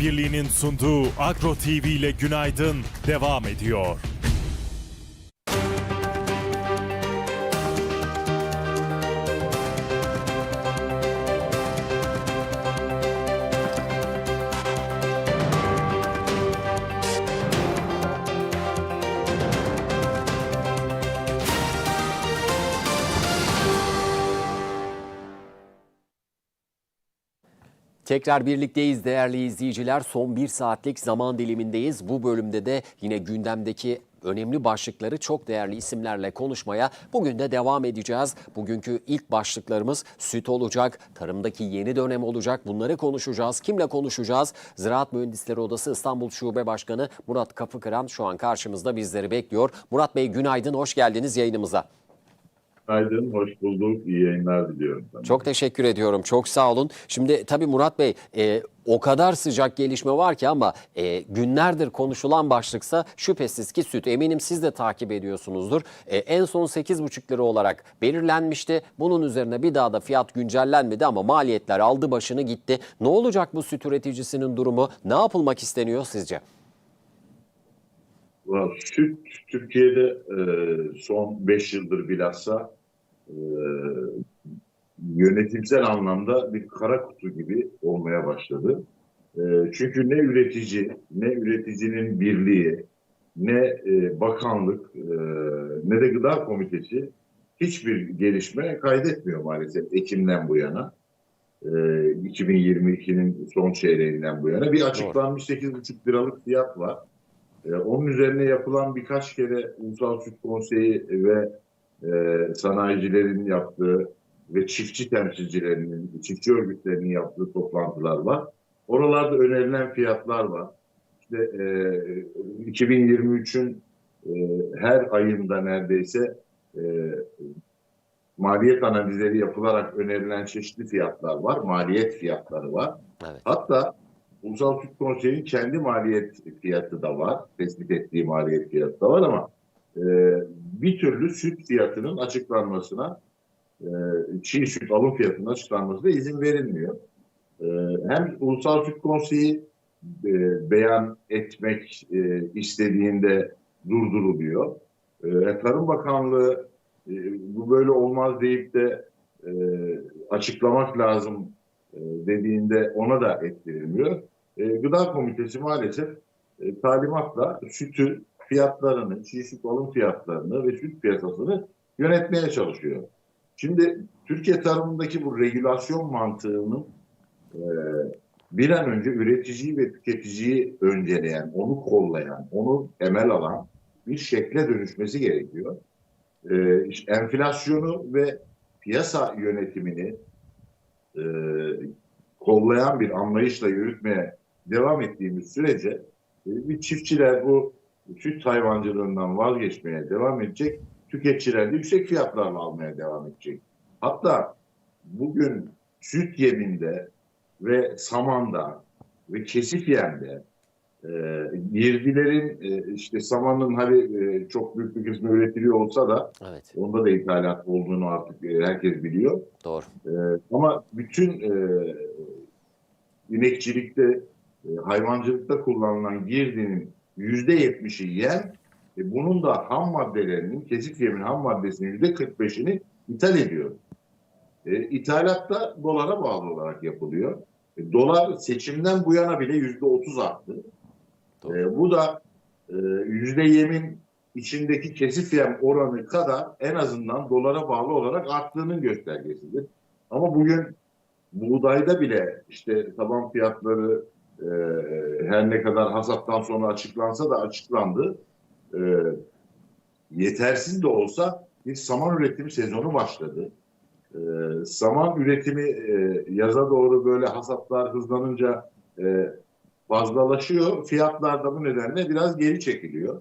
Birliği'nin sunduğu Agro TV ile Günaydın devam ediyor. Tekrar birlikteyiz değerli izleyiciler. Son bir saatlik zaman dilimindeyiz. Bu bölümde de yine gündemdeki önemli başlıkları çok değerli isimlerle konuşmaya bugün de devam edeceğiz. Bugünkü ilk başlıklarımız süt olacak, tarımdaki yeni dönem olacak. Bunları konuşacağız. Kimle konuşacağız? Ziraat Mühendisleri Odası İstanbul Şube Başkanı Murat Kapıkıran şu an karşımızda bizleri bekliyor. Murat Bey günaydın, hoş geldiniz yayınımıza. Günaydın, hoş bulduk. İyi yayınlar diliyorum sana. Çok teşekkür ediyorum. Çok sağ olun. Şimdi tabii Murat Bey e, o kadar sıcak gelişme var ki ama e, günlerdir konuşulan başlıksa şüphesiz ki süt. Eminim siz de takip ediyorsunuzdur. E, en son 8,5 lira olarak belirlenmişti. Bunun üzerine bir daha da fiyat güncellenmedi ama maliyetler aldı başını gitti. Ne olacak bu süt üreticisinin durumu? Ne yapılmak isteniyor sizce? Süt Türkiye'de e, son 5 yıldır bilhassa e, yönetimsel anlamda bir kara kutu gibi olmaya başladı. E, çünkü ne üretici, ne üreticinin birliği, ne e, bakanlık, e, ne de gıda komitesi hiçbir gelişme kaydetmiyor maalesef Ekim'den bu yana. E, 2022'nin son çeyreğinden bu yana. Bir açıklanmış 8,5 liralık fiyat var. Ee, Onun üzerine yapılan birkaç kere Ulusal Süt Konseyi ve e, sanayicilerin yaptığı ve çiftçi temsilcilerinin, çiftçi örgütlerinin yaptığı toplantılar var. Oralarda önerilen fiyatlar var. İşte e, 2023'ün e, her ayında neredeyse e, maliyet analizleri yapılarak önerilen çeşitli fiyatlar var. Maliyet fiyatları var. Evet. Hatta Ulusal Süt Konseyi'nin kendi maliyet fiyatı da var. Tespit ettiği maliyet fiyatı da var ama e, bir türlü süt fiyatının açıklanmasına, e, çiğ süt alım fiyatının açıklanmasına izin verilmiyor. E, hem Ulusal Süt Konseyi e, beyan etmek e, istediğinde durduruluyor. E, Tarım Bakanlığı e, bu böyle olmaz deyip de e, açıklamak lazım e, dediğinde ona da ettirilmiyor. E, Gıda Komitesi maalesef e, talimatla sütü fiyatlarını, çiğ alım fiyatlarını ve süt piyasasını yönetmeye çalışıyor. Şimdi Türkiye tarımındaki bu regülasyon mantığının e, bir an önce üreticiyi ve tüketiciyi önceleyen, onu kollayan, onu temel alan bir şekle dönüşmesi gerekiyor. E, işte enflasyonu ve piyasa yönetimini e, kollayan bir anlayışla yürütmeye devam ettiğimiz sürece e, bir çiftçiler bu süt hayvancılığından vazgeçmeye devam edecek, tüketiciler de yüksek fiyatlarla almaya devam edecek. Hatta bugün süt yeminde ve samanda ve kesif yemde e, girdilerin e, işte samanın hani e, çok büyük bir kısmı üretiliyor olsa da Evet. onda da ithalat olduğunu artık e, herkes biliyor. Doğru. Ee, ama bütün e, inekçilikte, e, hayvancılıkta kullanılan girdinin yüzde yetmişi yem, e, bunun da ham maddelerinin, kesik yemin ham maddesinin yüzde 45'ini ithal ediyor. E, ithalat da dolara bağlı olarak yapılıyor. E, dolar seçimden bu yana bile yüzde 30 arttı. Doğru. E, bu da e, yüzde yemin içindeki kesif yem oranı kadar en azından dolara bağlı olarak arttığının göstergesidir. Ama bugün buğdayda bile işte taban fiyatları e, her ne kadar hasattan sonra açıklansa da açıklandı. E, yetersiz de olsa bir saman üretimi sezonu başladı. E, saman üretimi e, yaza doğru böyle hasatlar hızlanınca e, fazlalaşıyor. Fiyatlar da bu nedenle biraz geri çekiliyor.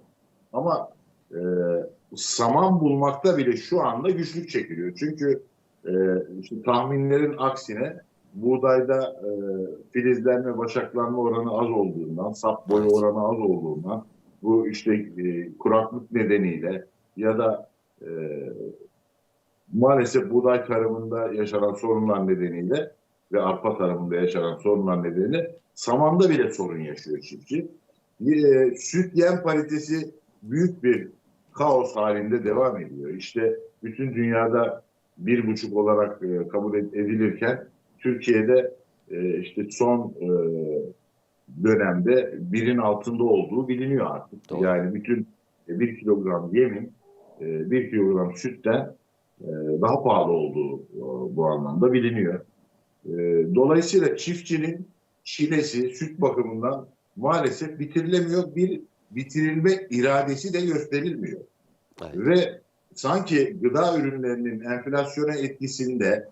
Ama e, saman bulmakta bile şu anda güçlük çekiliyor. Çünkü e, işte tahminlerin aksine buğdayda e, filizlenme, başaklanma oranı az olduğundan, sap boyu oranı az olduğundan, bu işte e, kuraklık nedeniyle ya da e, maalesef buğday tarımında yaşanan sorunlar nedeniyle ve arpa tarımında yaşanan sorunlar nedeniyle samanda bile sorun yaşıyor çiftçi. E, süt yem paritesi büyük bir kaos halinde devam ediyor. İşte bütün dünyada bir buçuk olarak e, kabul ed- edilirken Türkiye'de e, işte son e, dönemde birin altında olduğu biliniyor artık. Doğru. Yani bütün e, bir kilogram yemin e, bir kilogram sütten e, daha pahalı olduğu e, bu anlamda biliniyor. E, Dolayısıyla çiftçinin çilesi süt bakımından maalesef bitirilemiyor. Bir bitirilme iradesi de gösterilmiyor. Evet. Ve sanki gıda ürünlerinin enflasyona etkisinde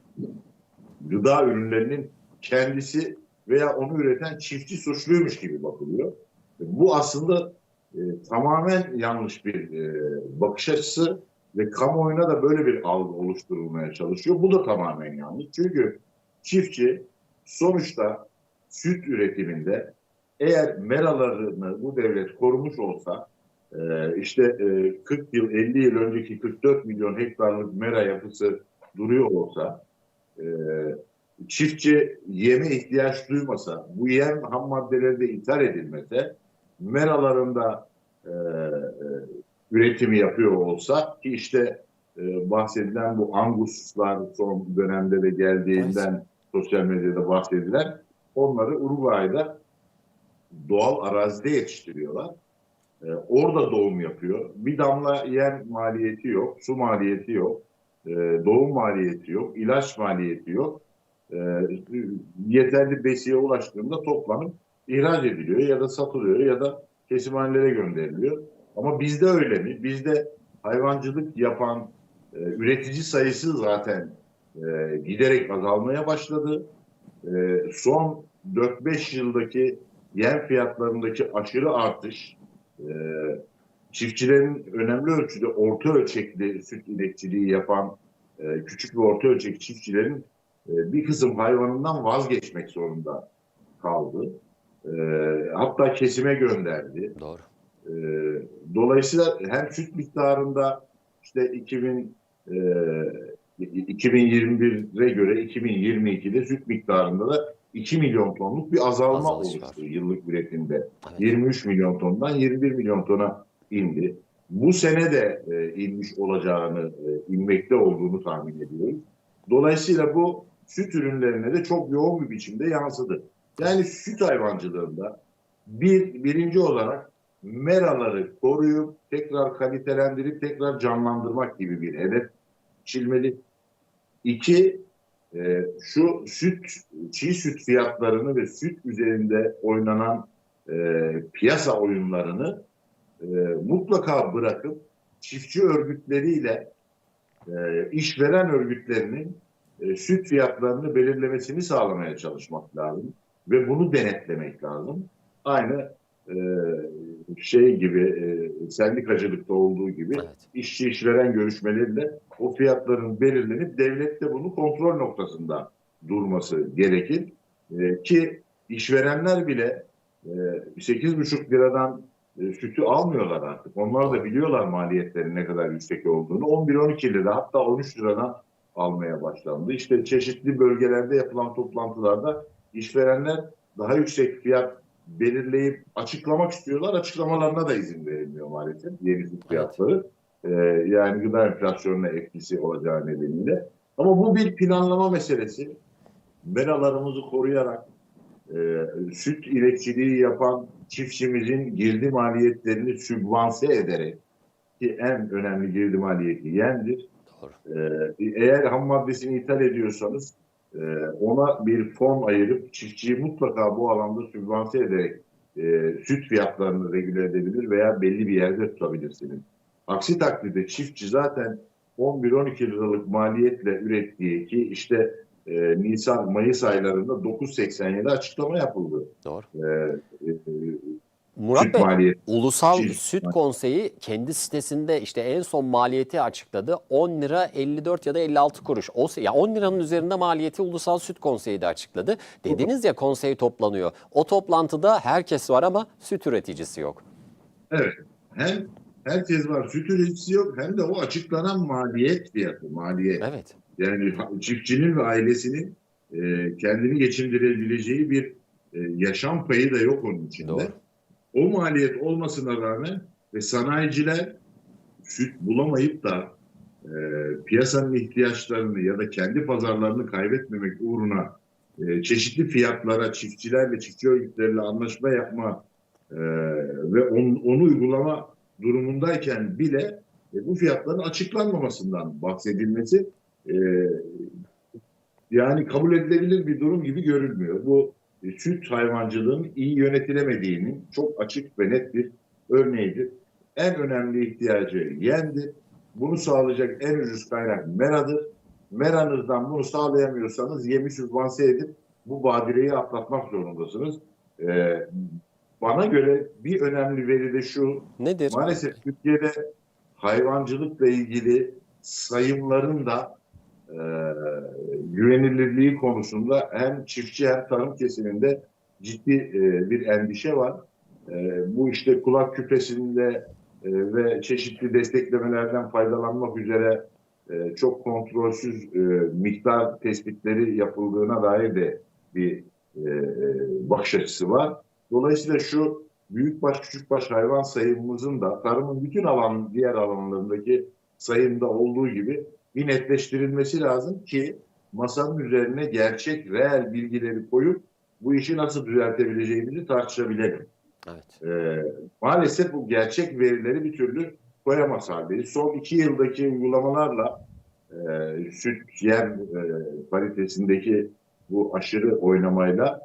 gıda ürünlerinin kendisi veya onu üreten çiftçi suçluymuş gibi bakılıyor. Bu aslında e, tamamen yanlış bir e, bakış açısı ve kamuoyuna da böyle bir algı oluşturulmaya çalışıyor. Bu da tamamen yanlış. Çünkü çiftçi sonuçta süt üretiminde eğer meralarını bu devlet korumuş olsa e, işte e, 40 yıl 50 yıl önceki 44 milyon hektarlık mera yapısı duruyor olsa e, çiftçi yeme ihtiyaç duymasa bu yem ham maddeleri de ithal edilmese meralarında e, e, üretimi yapıyor olsa ki işte e, bahsedilen bu anguslar son dönemde de geldiğinden sosyal medyada bahsedilen onları Uruguay'da doğal arazide yetiştiriyorlar. E, orada doğum yapıyor. Bir damla yem maliyeti yok, su maliyeti yok, e, doğum maliyeti yok, ilaç maliyeti yok. E, yeterli besiye ulaştığında toplanıp ihraç ediliyor ya da satılıyor ya da kesimhanelere gönderiliyor. Ama bizde öyle mi? Bizde hayvancılık yapan e, üretici sayısı zaten e, giderek azalmaya başladı. E, son 4-5 yıldaki yem fiyatlarındaki aşırı artış çiftçilerin önemli ölçüde orta ölçekli süt inekçiliği yapan e, küçük ve orta ölçekli çiftçilerin e, bir kısım hayvanından vazgeçmek zorunda kaldı. E, hatta kesime gönderdi. Doğru. E, dolayısıyla hem süt miktarında işte 2000 e, 2021'e göre 2022'de süt miktarında da 2 milyon tonluk bir azalma Azalış oluştu var. yıllık üretimde. Evet. 23 milyon tondan 21 milyon tona indi. Bu sene de e, inmiş olacağını, e, inmekte olduğunu tahmin ediyoruz. Dolayısıyla bu süt ürünlerine de çok yoğun bir biçimde yansıdı. Yani süt hayvancılığında bir birinci olarak meraları koruyup tekrar kalitelendirip tekrar canlandırmak gibi bir hedef çilmeli. İki, e, şu süt, çiğ süt fiyatlarını ve süt üzerinde oynanan e, piyasa oyunlarını e, mutlaka bırakıp çiftçi örgütleriyle e, işveren örgütlerinin e, süt fiyatlarını belirlemesini sağlamaya çalışmak lazım ve bunu denetlemek lazım. Aynı e, şey gibi e, sendikacılıkta olduğu gibi Evet. işçi işveren görüşmelerinde o fiyatların belirlenip devlette bunu kontrol noktasında durması gerekir. E, ki işverenler bile e, 8,5 liradan e, sütü almıyorlar artık. Onlar da biliyorlar maliyetlerin ne kadar yüksek olduğunu. 11-12 lira hatta 13 liradan almaya başlandı. İşte çeşitli bölgelerde yapılan toplantılarda işverenler daha yüksek fiyat belirleyip açıklamak istiyorlar. Açıklamalarına da izin verilmiyor maalesef yeni süt fiyatları. Ee, yani gıda enflasyonuna etkisi olacağı nedeniyle. Ama bu bir planlama meselesi. Meralarımızı koruyarak e, süt üreticiliği yapan çiftçimizin girdi maliyetlerini sübvanse ederek ki en önemli girdi maliyeti yendir. Doğru. Ee, eğer ham maddesini ithal ediyorsanız e, ona bir fon ayırıp çiftçiyi mutlaka bu alanda sübvanse ederek e, süt fiyatlarını regüle edebilir veya belli bir yerde tutabilirsiniz. Aksi takdirde çiftçi zaten 11-12 liralık maliyetle ürettiği ki işte e, Nisan-Mayıs aylarında 9.87 açıklama yapıldı. Doğru. E, e, Murat süt Bey, maliyeti. Ulusal Çift- Süt Konseyi kendi sitesinde işte en son maliyeti açıkladı. 10 lira 54 ya da 56 kuruş. O, ya 10 liranın üzerinde maliyeti Ulusal Süt Konseyi de açıkladı. Dediniz ya konsey toplanıyor. O toplantıda herkes var ama süt üreticisi yok. Evet. Hem herkes var süt üreticisi yok hem de o açıklanan maliyet fiyatı. Maliyet. Evet. Yani çiftçinin ve ailesinin e, kendini geçindirebileceği bir e, yaşam payı da yok onun içinde. Doğru. O maliyet olmasına rağmen ve sanayiciler süt bulamayıp da e, piyasanın ihtiyaçlarını ya da kendi pazarlarını kaybetmemek uğruna e, çeşitli fiyatlara çiftçilerle, çiftçi örgütleriyle anlaşma yapma e, ve on- onu uygulama durumundayken bile e, bu fiyatların açıklanmamasından bahsedilmesi e, yani kabul edilebilir bir durum gibi görünmüyor. Bu e, süt hayvancılığın iyi yönetilemediğinin çok açık ve net bir örneğidir. En önemli ihtiyacı yendir. Bunu sağlayacak en ucuz kaynak meradır. Meranızdan bunu sağlayamıyorsanız yemi sübvanse edip bu badireyi atlatmak zorundasınız. Ee, bana göre bir önemli veri de şu, Nedir? Maalesef Türkiye'de hayvancılıkla ilgili sayımların da e, güvenilirliği konusunda hem çiftçi hem tarım kesiminde ciddi e, bir endişe var. E, bu işte kulak küpesinde ve çeşitli desteklemelerden faydalanmak üzere çok kontrolsüz miktar tespitleri yapıldığına dair de bir bakış açısı var. Dolayısıyla şu büyükbaş küçükbaş hayvan sayımımızın da tarımın bütün alan diğer alanlarındaki sayımda olduğu gibi bir netleştirilmesi lazım ki masanın üzerine gerçek, reel bilgileri koyup bu işi nasıl düzeltebileceğimizi tartışabilelim. Evet. Ee, maalesef bu gerçek verileri bir türlü koyamaz haldeyiz. Son iki yıldaki uygulamalarla e, süt yem e, paritesindeki bu aşırı oynamayla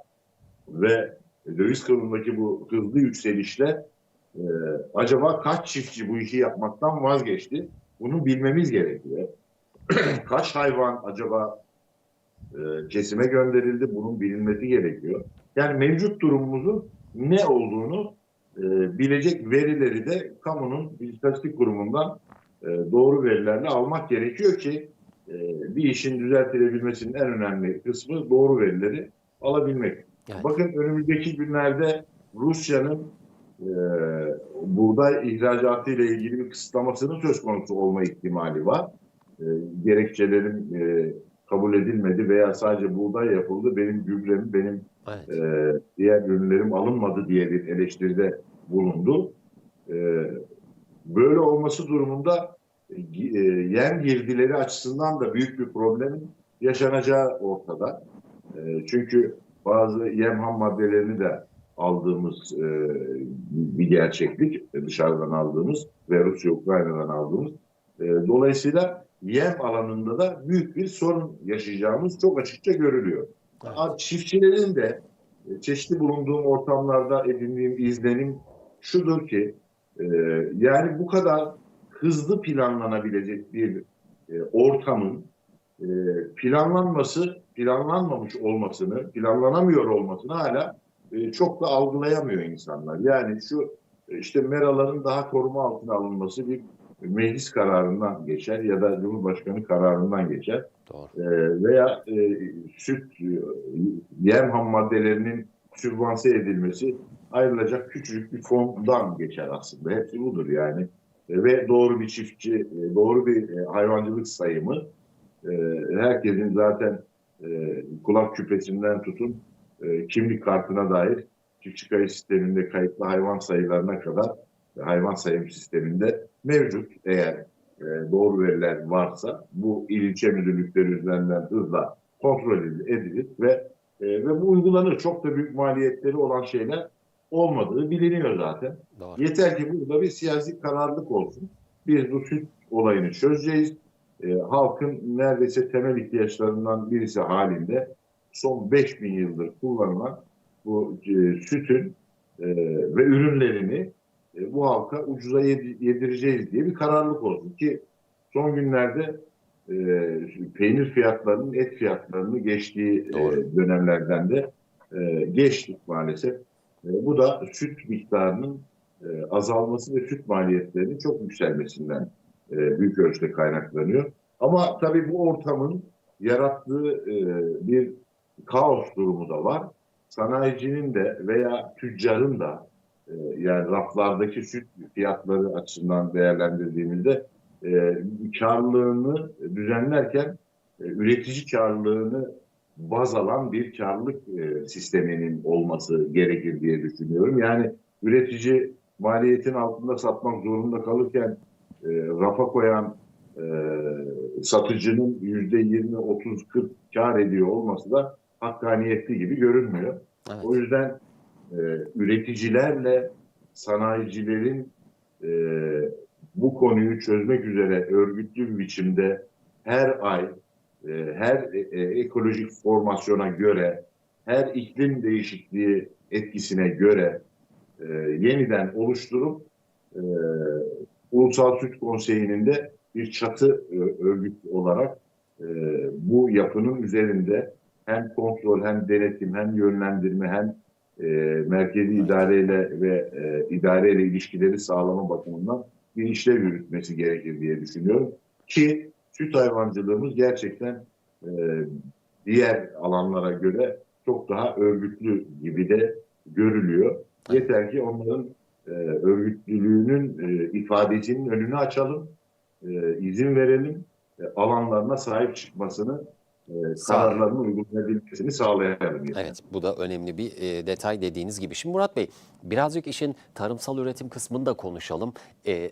ve döviz kurundaki bu hızlı yükselişle e, acaba kaç çiftçi bu işi yapmaktan vazgeçti? Bunu bilmemiz gerekiyor. kaç hayvan acaba e, kesime gönderildi? Bunun bilinmesi gerekiyor. Yani mevcut durumumuzun ne olduğunu e, bilecek verileri de kamunun istatistik kurumundan e, doğru verilerle almak gerekiyor ki e, bir işin düzeltilebilmesinin en önemli kısmı doğru verileri alabilmek. Evet. Bakın önümüzdeki günlerde Rusya'nın e, buğday ihracatı ile ilgili bir kısıtlamasının söz konusu olma ihtimali var. E, gerekçelerin e, kabul edilmedi veya sadece buğday yapıldı. Benim gübrem, benim Evet. e, diğer ürünlerim alınmadı diye bir eleştiride bulundu. E, böyle olması durumunda e, e, yem girdileri açısından da büyük bir problemin yaşanacağı ortada. E, çünkü bazı yem ham maddelerini de aldığımız e, bir gerçeklik e, dışarıdan aldığımız ve Rusya Ukrayna'dan aldığımız. E, dolayısıyla yem alanında da büyük bir sorun yaşayacağımız çok açıkça görülüyor. Evet. Çiftçilerin de e, çeşitli bulunduğum ortamlarda edindiğim izlenim şudur ki e, yani bu kadar hızlı planlanabilecek bir e, ortamın e, planlanması, planlanmamış olmasını, planlanamıyor olmasını hala e, çok da algılayamıyor insanlar. Yani şu işte meraların daha koruma altına alınması bir meclis kararından geçer ya da Cumhurbaşkanı kararından geçer. Doğru. E, veya e, süt, e, yem ham maddelerinin sübvanse edilmesi ayrılacak küçücük bir fondan geçer aslında. Hepsi budur yani. E, ve doğru bir çiftçi, e, doğru bir e, hayvancılık sayımı e, herkesin zaten e, kulak küpesinden tutun e, kimlik kartına dair çiftçi kayıt sisteminde kayıtlı hayvan sayılarına kadar hayvan sayım sisteminde mevcut eğer e, doğru veriler varsa bu il ilçe müdürlükleri üzerinden hızla kontrol edilir ve e, ve bu uygulanır. Çok da büyük maliyetleri olan şeyler olmadığı biliniyor zaten. Doğru. Yeter ki burada bir siyasi kararlılık olsun. Biz bu süt olayını çözeceğiz. E, halkın neredeyse temel ihtiyaçlarından birisi halinde son 5000 yıldır kullanılan bu e, sütün e, ve ürünlerini e, bu halka ucuza yedi- yedireceğiz diye bir kararlılık olsun ki son günlerde e, peynir fiyatlarının et fiyatlarını geçtiği e, dönemlerden de e, geçtik maalesef. E, bu da süt miktarının e, azalması ve süt maliyetlerinin çok yükselmesinden e, büyük ölçüde kaynaklanıyor. Ama tabii bu ortamın yarattığı e, bir kaos durumu da var. Sanayicinin de veya tüccarın da e, yani raflardaki süt fiyatları açısından değerlendirdiğimizde e, karlılığını düzenlerken e, üretici karlılığını baz alan bir karlılık e, sisteminin olması gerekir diye düşünüyorum. Yani üretici maliyetin altında satmak zorunda kalırken e, rafa koyan e, satıcının yüzde 20, 30, 40 kar ediyor olması da hakkaniyetli gibi görünmüyor. Evet. O yüzden e, üreticilerle sanayicilerin e, bu konuyu çözmek üzere örgütlü bir biçimde her ay e, her e, e, ekolojik formasyona göre her iklim değişikliği etkisine göre e, yeniden oluşturup e, Ulusal Süt Konseyi'nin de bir çatı e, örgüt olarak e, bu yapının üzerinde hem kontrol hem denetim hem yönlendirme hem e, merkezi idareyle ve e, idareyle ilişkileri sağlama bakımından bir işlev yürütmesi gerekir diye düşünüyorum. Ki süt hayvancılığımız gerçekten e, diğer alanlara göre çok daha örgütlü gibi de görülüyor. Yeter ki onların e, örgütlülüğünün e, ifadesinin önünü açalım, e, izin verelim, e, alanlarına sahip çıkmasını, kararlarını uygulayabilmesini sağlayalım. yeter. Evet, bu da önemli bir e, detay dediğiniz gibi. Şimdi Murat Bey, birazcık işin tarımsal üretim kısmını da konuşalım. E,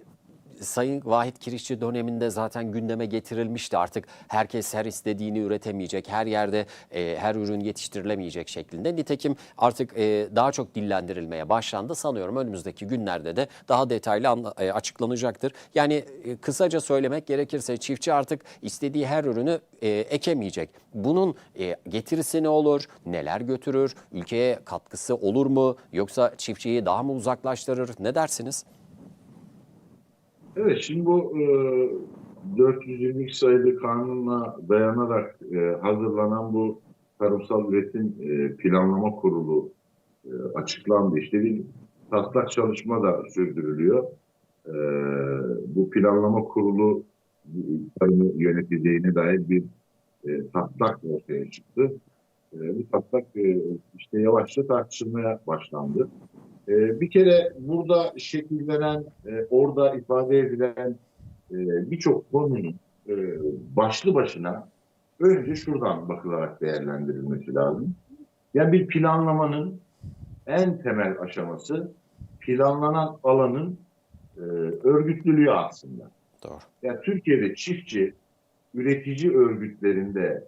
Sayın Vahit Kirişçi döneminde zaten gündeme getirilmişti. Artık herkes her istediğini üretemeyecek, her yerde e, her ürün yetiştirilemeyecek şeklinde. Nitekim artık e, daha çok dillendirilmeye başlandı. Sanıyorum önümüzdeki günlerde de daha detaylı e, açıklanacaktır. Yani e, kısaca söylemek gerekirse çiftçi artık istediği her ürünü e, ekemeyecek. Bunun e, getirisi ne olur, neler götürür, ülkeye katkısı olur mu yoksa çiftçiyi daha mı uzaklaştırır? Ne dersiniz? Evet, şimdi bu e, 422 sayılı kanunla dayanarak e, hazırlanan bu tarımsal üretim e, planlama kurulu e, açıklandı. İşte bir taslak çalışma da sürdürülüyor. E, bu planlama kurulu tarımı yöneteceğine dair bir e, taslak ortaya çıktı. E, bu taslak e, işte yavaşça tartışılmaya başlandı. Ee, bir kere burada şekillenen, e, orada ifade edilen e, birçok konunun e, başlı başına önce şuradan bakılarak değerlendirilmesi lazım. Yani bir planlamanın en temel aşaması planlanan alanın e, örgütlülüğü aslında. Doğru. Yani Türkiye'de çiftçi üretici örgütlerinde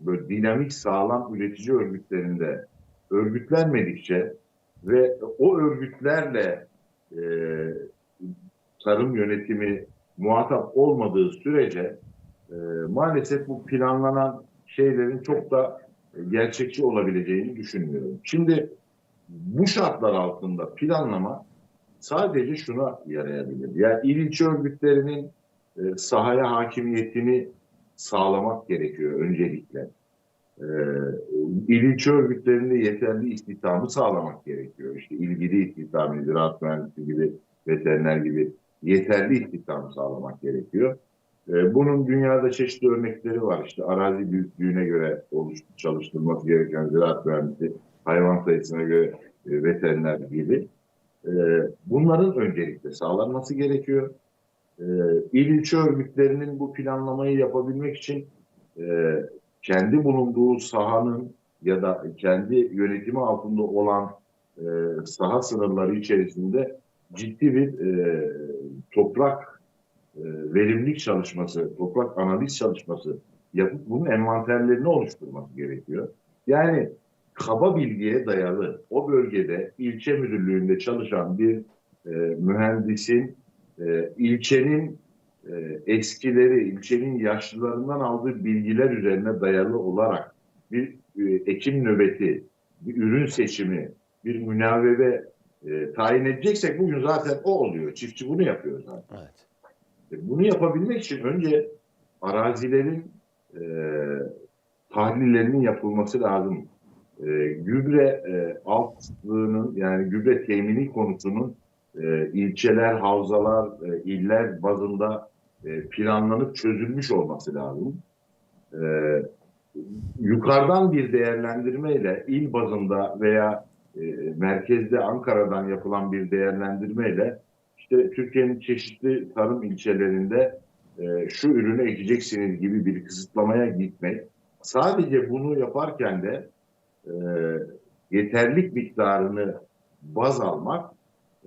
böyle dinamik sağlam üretici örgütlerinde örgütlenmedikçe ve o örgütlerle e, tarım yönetimi muhatap olmadığı sürece e, maalesef bu planlanan şeylerin çok da gerçekçi olabileceğini düşünmüyorum. Şimdi bu şartlar altında planlama sadece şuna yarayabilir. Yani il ilçe örgütlerinin e, sahaya hakimiyetini sağlamak gerekiyor öncelikle. E, il ilçe örgütlerinde yeterli istihdamı sağlamak gerekiyor. İşte ilgili istihdamı, ziraat mühendisi gibi, veteriner gibi yeterli istihdamı sağlamak gerekiyor. E, bunun dünyada çeşitli örnekleri var. İşte arazi büyüklüğüne göre çalıştırılması gereken ziraat mühendisi, hayvan sayısına göre e, veteriner gibi. E, bunların öncelikle sağlanması gerekiyor. E, il ilçe örgütlerinin bu planlamayı yapabilmek için e, kendi bulunduğu sahanın ya da kendi yönetimi altında olan e, saha sınırları içerisinde ciddi bir e, toprak e, verimlilik çalışması, toprak analiz çalışması yapıp bunun envanterlerini oluşturması gerekiyor. Yani kaba bilgiye dayalı o bölgede ilçe müdürlüğünde çalışan bir e, mühendisin e, ilçenin eskileri, ilçenin yaşlılarından aldığı bilgiler üzerine dayalı olarak bir e, ekim nöbeti, bir ürün seçimi, bir münavebe e, tayin edeceksek bugün zaten o oluyor. Çiftçi bunu yapıyor zaten. Evet. E, Bunu yapabilmek için önce arazilerin e, tahlillerinin yapılması lazım. E, gübre e, altlığının yani gübre temini konusunun e, ilçeler, havzalar, e, iller bazında e, planlanıp çözülmüş olması lazım. E, yukarıdan bir değerlendirmeyle il bazında veya e, merkezde Ankara'dan yapılan bir değerlendirmeyle işte Türkiye'nin çeşitli tarım ilçelerinde şu ürünü ekeceksiniz gibi bir kısıtlamaya gitmek sadece bunu yaparken de yeterlik miktarını baz almak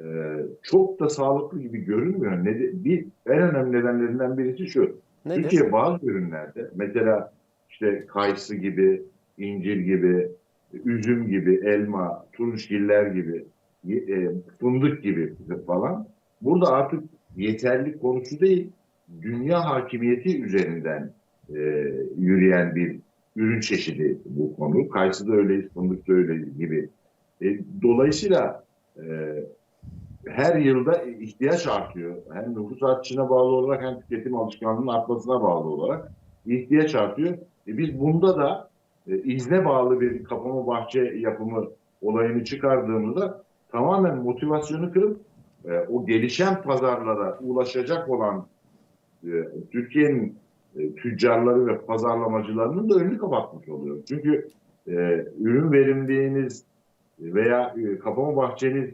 e, çok da sağlıklı gibi görünmüyor. Ne bir en önemli nedenlerinden birisi şu. Nedir? Türkiye bazı ürünlerde mesela işte kayısı gibi, incir gibi, üzüm gibi, elma, turunçgiller gibi, e, fındık gibi falan. Burada artık yeterlik konusu değil, dünya hakimiyeti üzerinden e, yürüyen bir ürün çeşidi bu konu. Kayısı da öyleyiz, fındık da öyle gibi. E, dolayısıyla e, her yılda ihtiyaç artıyor. Hem nüfus artışına bağlı olarak hem tüketim alışkanlığının artmasına bağlı olarak ihtiyaç artıyor. E biz bunda da e, izne bağlı bir kapama bahçe yapımı olayını çıkardığımızda tamamen motivasyonu kırıp e, o gelişen pazarlara ulaşacak olan e, Türkiye'nin e, tüccarları ve pazarlamacılarının da önünü kapatmış oluyor. Çünkü e, ürün verimliliğiniz veya e, kapama bahçeniz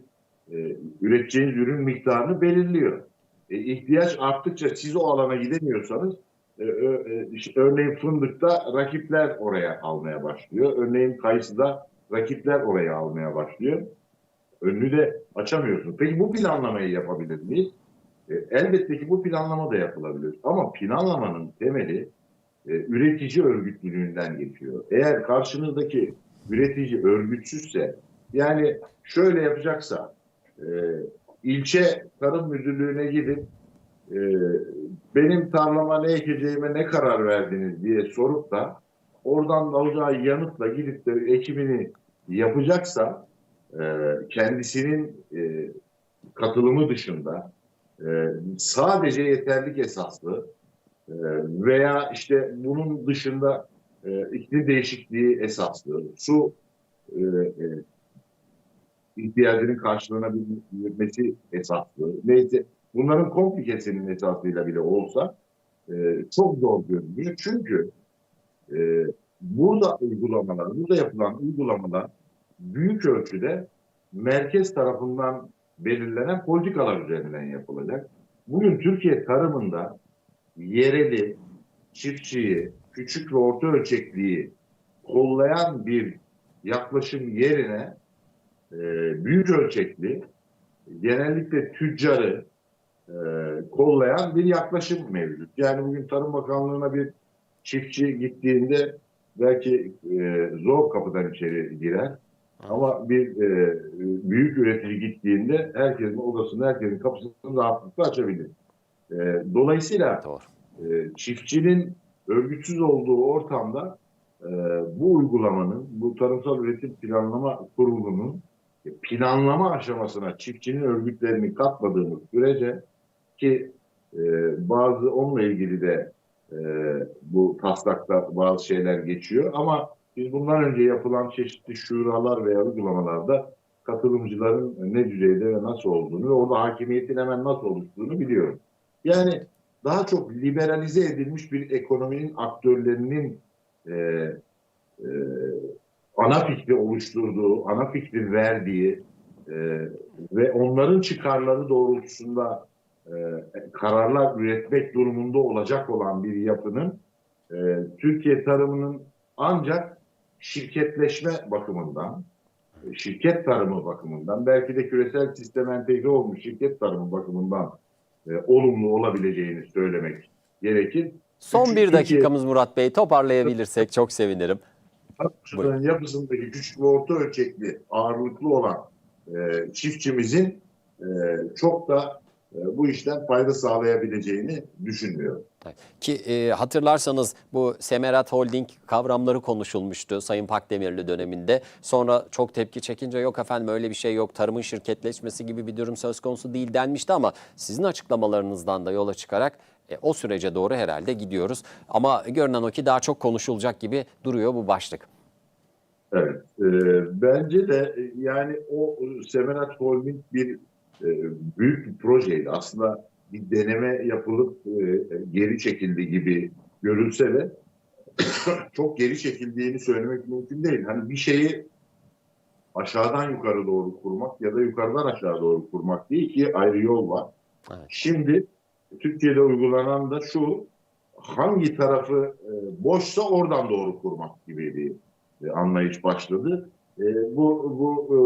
e, üreteceğiniz ürün miktarını belirliyor. E, ihtiyaç arttıkça siz o alana gidemiyorsanız e, e, işte örneğin fındıkta rakipler oraya almaya başlıyor. Örneğin kayısıda rakipler oraya almaya başlıyor. Önünü de açamıyorsun. Peki bu planlamayı yapabilir miyiz? E, elbette ki bu planlama da yapılabilir. Ama planlamanın temeli e, üretici örgütlülüğünden geçiyor. Eğer karşınızdaki üretici örgütsüzse yani şöyle yapacaksa e, ilçe tarım müdürlüğüne gidip e, benim tarlama ne ekeceğime ne karar verdiniz diye sorup da oradan alacağı yanıtla gidip de ekimini yapacaksa e, kendisinin e, katılımı dışında e, sadece yeterlik esaslı e, veya işte bunun dışında e, iklim değişikliği esaslı, su e, e, ihtiyacının karşılanabilmesi esaslı. Neyse bunların komplikesinin esasıyla bile olsa e, çok zor görünüyor. Çünkü e, burada uygulamalar, burada yapılan uygulamalar büyük ölçüde merkez tarafından belirlenen politikalar üzerinden yapılacak. Bugün Türkiye tarımında yereli, çiftçiyi, küçük ve orta ölçekliyi kollayan bir yaklaşım yerine e, büyük ölçekli, genellikle tüccarı e, kollayan bir yaklaşım mevcut. Yani bugün Tarım Bakanlığı'na bir çiftçi gittiğinde belki e, zor kapıdan içeri girer. Ama bir e, büyük üretici gittiğinde herkesin odasını, herkesin kapısını rahatlıkla açabilir. E, dolayısıyla Doğru. e, çiftçinin örgütsüz olduğu ortamda e, bu uygulamanın, bu tarımsal üretim planlama kurulunun planlama aşamasına çiftçinin örgütlerini katmadığımız sürece ki e, bazı onunla ilgili de e, bu taslakta bazı şeyler geçiyor ama biz bundan önce yapılan çeşitli şuralar veya uygulamalarda katılımcıların ne düzeyde ve nasıl olduğunu ve orada hakimiyetin hemen nasıl oluştuğunu biliyoruz. Yani daha çok liberalize edilmiş bir ekonominin aktörlerinin e, e, ana fikri oluşturduğu, ana fikri verdiği e, ve onların çıkarları doğrultusunda e, kararlar üretmek durumunda olacak olan bir yapının e, Türkiye tarımının ancak şirketleşme bakımından, şirket tarımı bakımından, belki de küresel sisteme entegre olmuş şirket tarımı bakımından e, olumlu olabileceğini söylemek gerekir. Son Çünkü bir dakikamız Murat Bey. Toparlayabilirsek çok sevinirim. Tarımcılığın yapısındaki küçük ve orta ölçekli ağırlıklı olan e, çiftçimizin e, çok da e, bu işten fayda sağlayabileceğini düşünmüyorum. Ki e, hatırlarsanız bu Semerat Holding kavramları konuşulmuştu Sayın Pakdemirli döneminde. Sonra çok tepki çekince yok efendim öyle bir şey yok. Tarımın şirketleşmesi gibi bir durum söz konusu değil denmişti ama sizin açıklamalarınızdan da yola çıkarak e, o sürece doğru herhalde gidiyoruz. Ama görünen o ki daha çok konuşulacak gibi duruyor bu başlık. Evet. e, bence de e, yani o Semerat Holding bir e, büyük bir projeydi. Aslında bir deneme yapılıp e, geri çekildi gibi görülse de çok geri çekildiğini söylemek mümkün değil. Hani bir şeyi aşağıdan yukarı doğru kurmak ya da yukarıdan aşağı doğru kurmak değil ki ayrı yol var. Evet. Şimdi Türkiye'de uygulanan da şu hangi tarafı e, boşsa oradan doğru kurmak gibi bir e, anlayış başladı. E, bu bu e,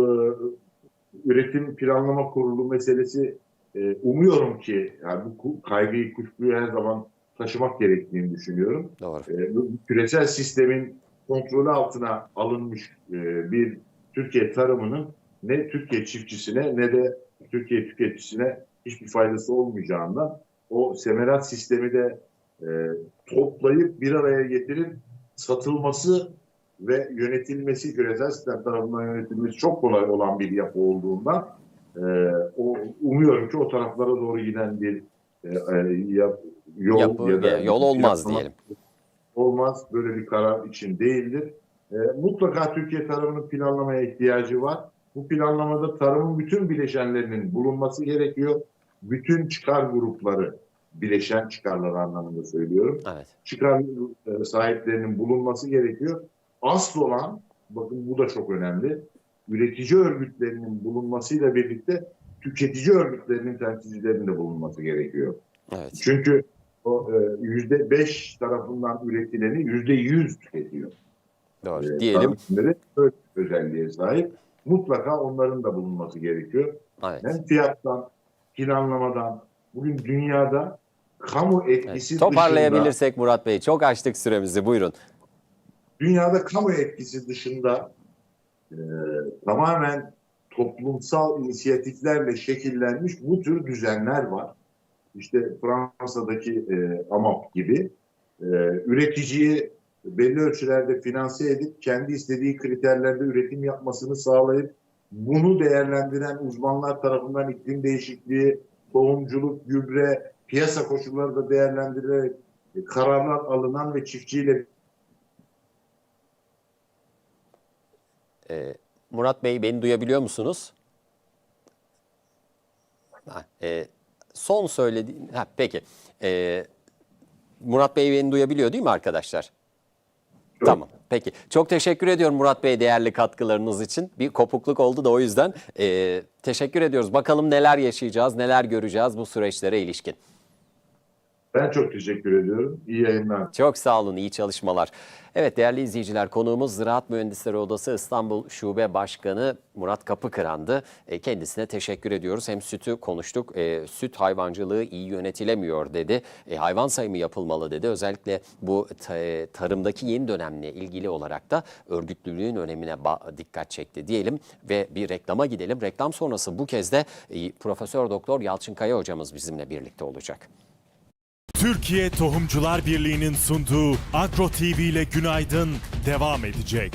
üretim planlama kurulu meselesi e, umuyorum ki yani bu kaygıyı kuşkuyu her zaman taşımak gerektiğini düşünüyorum. Doğru. E, bu küresel sistemin kontrolü altına alınmış e, bir Türkiye tarımının ne Türkiye çiftçisine ne de Türkiye tüketicisine hiçbir faydası olmayacağından o semerat sistemi de e, toplayıp bir araya getirip satılması ve yönetilmesi küresel sistem tarafından yönetilmesi çok kolay olan bir yapı olduğundan e, o umuyorum ki o taraflara doğru giden bir e, e, yap- yol Yapı- ya da yol olmaz diyelim. olmaz. Böyle bir karar için değildir. E, mutlaka Türkiye tarımının planlamaya ihtiyacı var. Bu planlamada tarımın bütün bileşenlerinin bulunması gerekiyor. Bütün çıkar grupları, bileşen çıkarları anlamında söylüyorum. Evet. Çıkar e, sahiplerinin bulunması gerekiyor. Asıl olan, bakın bu da çok önemli, üretici örgütlerinin bulunmasıyla birlikte tüketici örgütlerinin temsilcilerinin de bulunması gerekiyor. Evet. Çünkü o e, yüzde beş tarafından üretileni yüzde yüz tüketiyor. Doğru. E, Diyelim. böyle özelliğe sahip. Mutlaka onların da bulunması gerekiyor. Evet. Hem fiyattan, planlamadan, bugün dünyada kamu etkisi Evet. dışında, Toparlayabilirsek Murat Bey çok açtık süremizi buyurun. dünyada kamu etkisi dışında e, tamamen toplumsal inisiyatiflerle şekillenmiş bu tür düzenler var. İşte Fransa'daki e, AMAP gibi e, üreticiyi belli ölçülerde finanse edip kendi istediği kriterlerde üretim yapmasını sağlayıp bunu değerlendiren uzmanlar tarafından iklim değişikliği, tohumculuk, gübre, piyasa koşulları da değerlendirilerek e, kararlar alınan ve çiftçiyle Ee, Murat Bey beni duyabiliyor musunuz? Ha, e, son söylediğin... Ha, peki. Ee, Murat Bey beni duyabiliyor değil mi arkadaşlar? Tamam. Peki. Çok teşekkür ediyorum Murat Bey değerli katkılarınız için. Bir kopukluk oldu da o yüzden ee, teşekkür ediyoruz. Bakalım neler yaşayacağız, neler göreceğiz bu süreçlere ilişkin. Ben çok teşekkür ediyorum. İyi yayınlar. Çok sağ olun, iyi çalışmalar. Evet değerli izleyiciler konuğumuz Ziraat Mühendisleri Odası İstanbul Şube Başkanı Murat Kapıkıran'dı. E, kendisine teşekkür ediyoruz. Hem sütü konuştuk, e, süt hayvancılığı iyi yönetilemiyor dedi. E, hayvan sayımı yapılmalı dedi. Özellikle bu e, tarımdaki yeni dönemle ilgili olarak da örgütlülüğün önemine dikkat çekti diyelim. Ve bir reklama gidelim. Reklam sonrası bu kez de e, Profesör Doktor Yalçın Kaya hocamız bizimle birlikte olacak. Türkiye Tohumcular Birliği'nin sunduğu Agro TV ile Günaydın devam edecek.